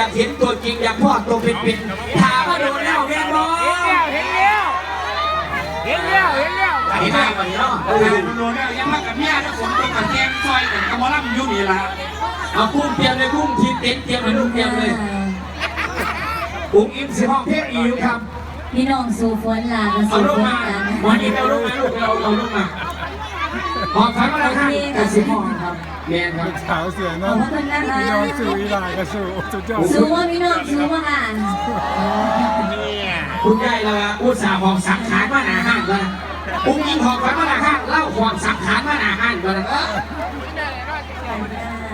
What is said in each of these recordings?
อยากเห็นตัวจริงอยากพ่อตัวเป็นๆถามมาดูแล้วแม่บอเห็นแล้วเห็นแล้วเห็นแล้วเห็นหน้าวันนี้เนาะเออโดนแล้วยังมากับเมียนะผมต้องกับแกงซอยกันกับหมอลำอยู่นี่ละเอากุ้งเตรียมเลยกุ้งทีมเต็นท์เตรียมเลยลูกเตรียมเลยกุ้งอิมสิห้องเพชรอีกครับพี่น้องสู่ฝนลาก็เอาสู่ลูกฝนมากันวันนี้เอาลูกมาลูกเราเอาลูกมาหอบฝันมาแล้วครับแต่สิห้องครับ แม่ครับ สาวเสือขน้ออบงพระคุณนะคะ พี่น้องสู่อีหลาก็สู่สุดยอดสู่ว่าพี่น้องสู่ว่าค่ะเนี่ยคุณยายเราอุตส่าห์หอบสังขารมาหนาห้างก็นะอุ้งยิงหอบฝันมาหนาห้างเล่าหอบสังขารมาหนาห้างก็นะ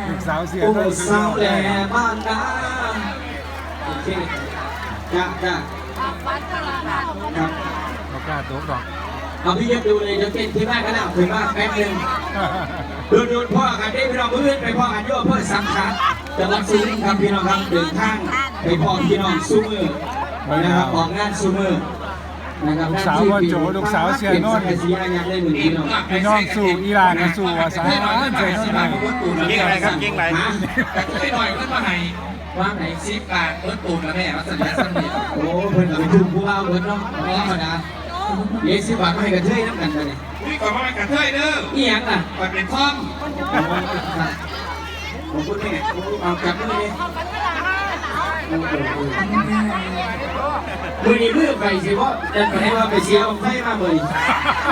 ลูกสาวเสือโอ้น้องสุดสาวยอดแหล่บ้านนาโอเคจ้าจ้าครับบอกกล้าโต๊ะดอก เอาพี่ยกดูเลยเดี๋ยวเต้นที่บ้านก็ได้ถึงบ้านแป๊บนึงดูดูพ่อกันได้พี่น้องมือไปพ่อกันโยเพื่อสังขารจังหวัดสุรินทร์ครับพี่น้องครับเดินทางไปพ่อพี่น้องสู้มือนะครับออกงานสู้มือนะครับลูกสาวว่าโจลูกสาวเสือน้อยเป็นสังกะสีอะไรอย่างได้หนึ่งพี่น้องพี่น้องสู่อีหลาก็สู่อาสาเสือน้อยเก่งอะไรครับเก่งอะไรฮะแต่ก็ไม่หน่อยก็มาให้ว่าไหนซีฟกาเปิดตูนแล้วแม่ว่าสัญญาสัญญาโอ้เพิ่นก็ไปทุ่มผู้เอาเพิ่นเนาะธรรมดา เยสิบบาทมาให้กระเทยน้ำกันไปเลยอุ้ยก่อนมาเป็นกระเทยเด้อนี่ยังล่ะก่อนเป็นท่อมผมพูดแม่เอากลับมือเลยมือนี้มือไปสิเพราะจะไปว่าไปเสียไฟมาเบย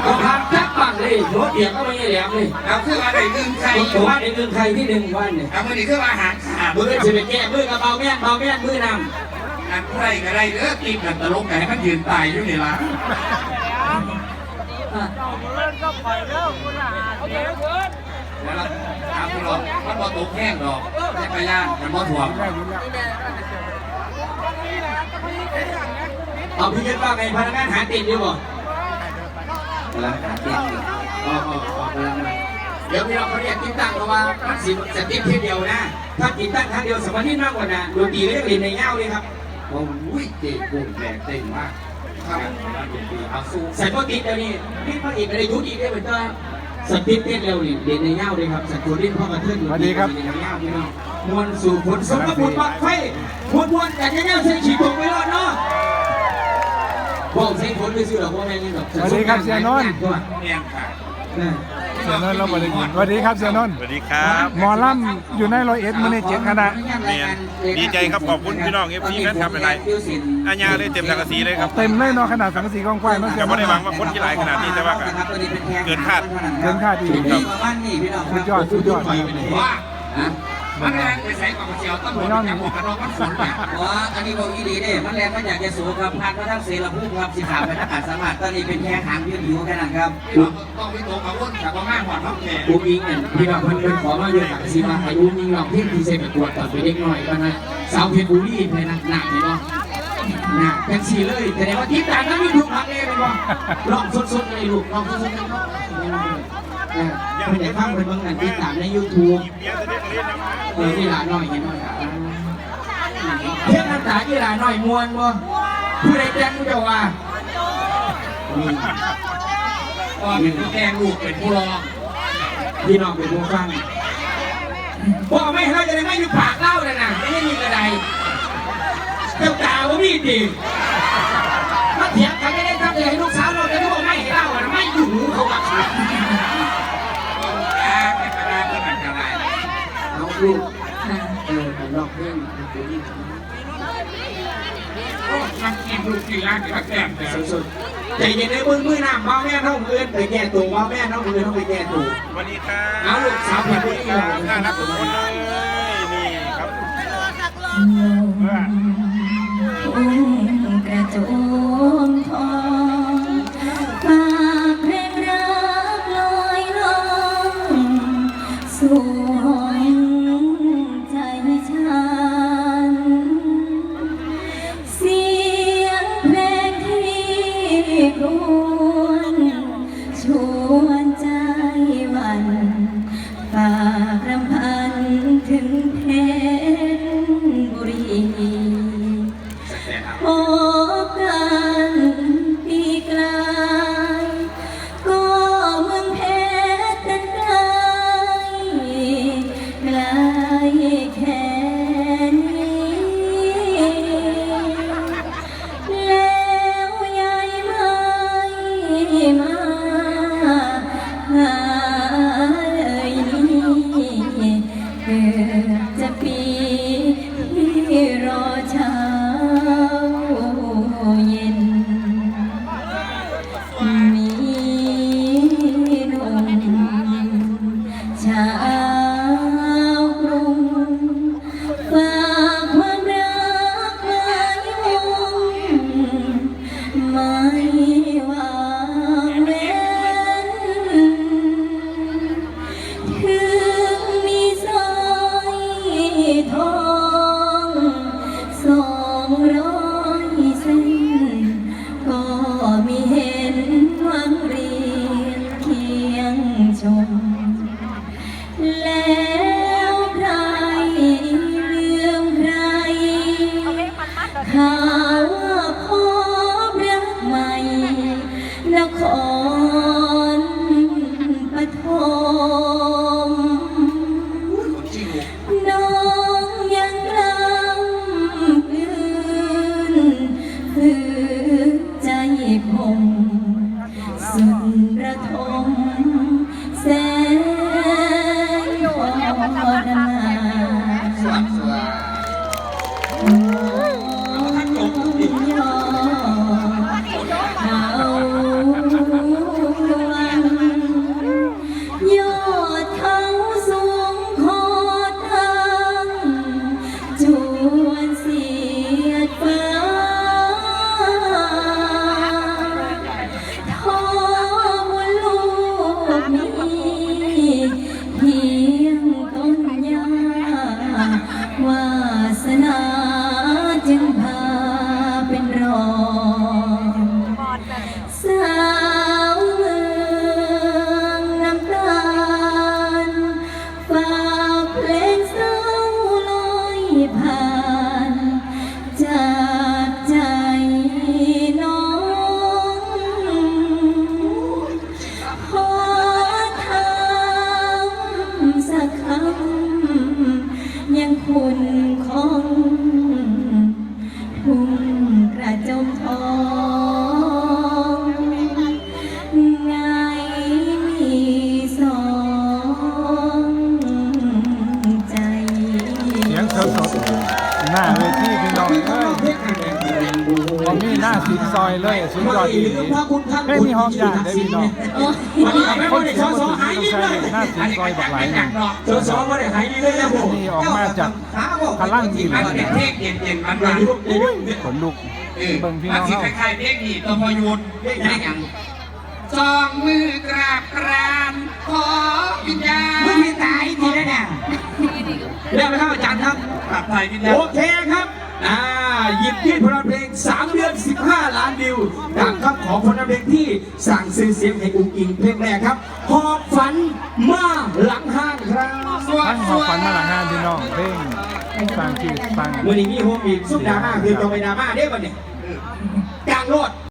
เอาพักจับปังเลยรถเดียวก็ไม่แหลมเลยเอาคืออะไรหนึ่งใครผมว่าในเมืองไทยที่หนึ่งวันเนี่ยเอามือนี้คืออาหารขาดมือจะไปแก้มือกับเบาแม่นเบาแม่นมือนอันใครก็ได้เด้อกินกันตลกกันให้มันยืนตายอยู่นี่ละ เล่นก็ปล่อยเลิกคุณอะโอเคเพื่อนแล้วเราถามคุณหรอกมันบ่ตกแห้งดอกจักรยานมันบ่ถ่วงเอาพี่ยึดว่าไงพนักงานหาติดอยู่บ่กำลังหาติดอยู่อ๋ออ๋ออ๋อกำลังมาเดี๋ยวพี่เราเขาเรียกติดตั้งเพราะว่ามันสิจะติดทีเดียวนะ ถ้าติดตั้งครั้งเดียวสมาธิมากกว่านะดนตรีเรียกเรียนในเงาเลยครับโอ้ยเจ๊กุ้งแดงเต้นมาก ครับเอาสู้ใส่พวกติดเดี๋ยวนี้นี่พระเอกอะไรยุทธอีกได้เหมือนกันสติดเต้นเร็วนี่เรียนในเงาเลยครับสัตว์ตัวเล่นพ่อกระเทือนในเงาพี่น้องมวลสู่ผลสมบูรณ์ปักไฟมวลมวลแต่เงาใส่ฉีดตกไปรอดเนาะบอกใส่ผลไปซื้อหรอกว่าแม่งนี่หรอกสวัสดีครับเสียนนท์เนียงค่ะ เสือนนท์เราบริกินสวัสดีครับเสือนนท์สวัสดีครับหมอลำอยู่ในร้อยเอ็ดมื้อนี้เจ็ดคณะดีใจครับขอบคุณพี่น้อง FC แฟนคลับหลายๆอาญาเลยเต็มสังกะสีเลยครับเต็มเลยเนาะขนาดสังกะสีกว้างๆเนาะเสืแต่อนไม่นได้ท์หวังว่าคนที่หลายขนาดนี้แต่ว่าก็เกินคาดเกินคาดอีกครับบ้านนี่พี่น้องสุดยอดสุดยอดว่า มันแรงไปใส่กับเสียวต้องหมดกับหมดกับน้องมันฝนเนี่ยว่าอันนี้บอกอีดีเด้มันแรงมาจากยะโสครับพัดมาทั้งเสรภูมิครับสิขาไปทหารสามารถตอนนี้เป็นแค่หางยืดอยู่แค่นั้นครับต้องวิโตกับวุ่นกับว่าแม่หอดท้องแก่อุ้งอิงเนี่ยพี่น้องเพิ่นเพิ่นขอมาเยอะกับสิมาให้อุ้งอิงลองเพียงที่เซไปกวดตอนไปเด็กน้อยกันนะสาวเพชรบุรีเพนักหนักนี่เนาะหนักแท็กซี่เลยแต่ในว่าที่ต่างก็มีทุกพักเลยเป็นว่าลองสดๆเลยลูกลองสดๆเลยเนาะ เป็นไอ้ข้างเป็นบางอันที่ตางใน YouTube เออที่หลานน้อยเห็นว่าเพียงน้ำตาที่หลานน้อยมวนบ่ผู้ใดแจ้งผู้เจ้าว่านี่ก็เป็นผู้แกงลูกเป็นผู้รองพี่น้องเป็นผู้ฟังบอกไม่เขาจะได้ไม่อยู่ปากเล่าเลยนะไม่ได้มีกระไดเจ้าตาว่ามีดีมาเถียงกันได้ทำเลยให้ลูกสาวเราจะได้บอกไม่ให้เล่าอะไม่อยู่หูเขาบักขา แกเป็นกระดาษเป็นอันตราย เอาลูกเออไปลอกเรื่องมันกินลูกกี่ล้านกี่แก้มแต่สุดใจเย็นเลยมือมือหน้าเมาแม่น้องเอื้อนไปแก้ตัวเมาแม่น้องเอื้อนต้องไปแก้ตัววัสดีครับเอาลูกสาวผิดผู้หญิงเหรอน่ารักทุกคนเลยนี่ครับกระโจม มาหาอ่ยนี่ i don't time. อ มีหน้าสินซอยเลยสุดยอดอีหลีเพลงมีหอมยางได้พี่น้องโอ้ยวันนี้เอาไม่ได้สอสอหายดีเลยหน้าสินซอยบักหลายหนึ่งสอสอไม่ได้หายดีเลยนะผมนี่ออกมาจากพลังดีมันเลยเป็นเพลงเย็นๆมันมันขนลุกเออเบิ่งพี่มัน้นองสิเฮาคล้ายๆเพลงนี้ตัวพยุนเพลงอย่างสองมือกราบกรานขอวิญญาณไม่มีตายทีแล้วเนี่ยเรียกไหมครับอาจารย์ครับกราบไทยวิญญาณโอเคครับ อ่าหยิบยื่นผลงานเพลง 3 เดือน 15 ล้านวิวจากคำของผลงานเพลงที่สั่งซื้อเสียงให้อุ้งอิงเพลงแรกครับหอบฝันมาหลังห้างครับทั้งหอบฝันมาหลังงานพี่น้องเพลงฟังชื่อฟังวันนี้มีโฮมอีกซุปดราม่าคือจงไปดราม่าเด้อวันนี้กลางโลด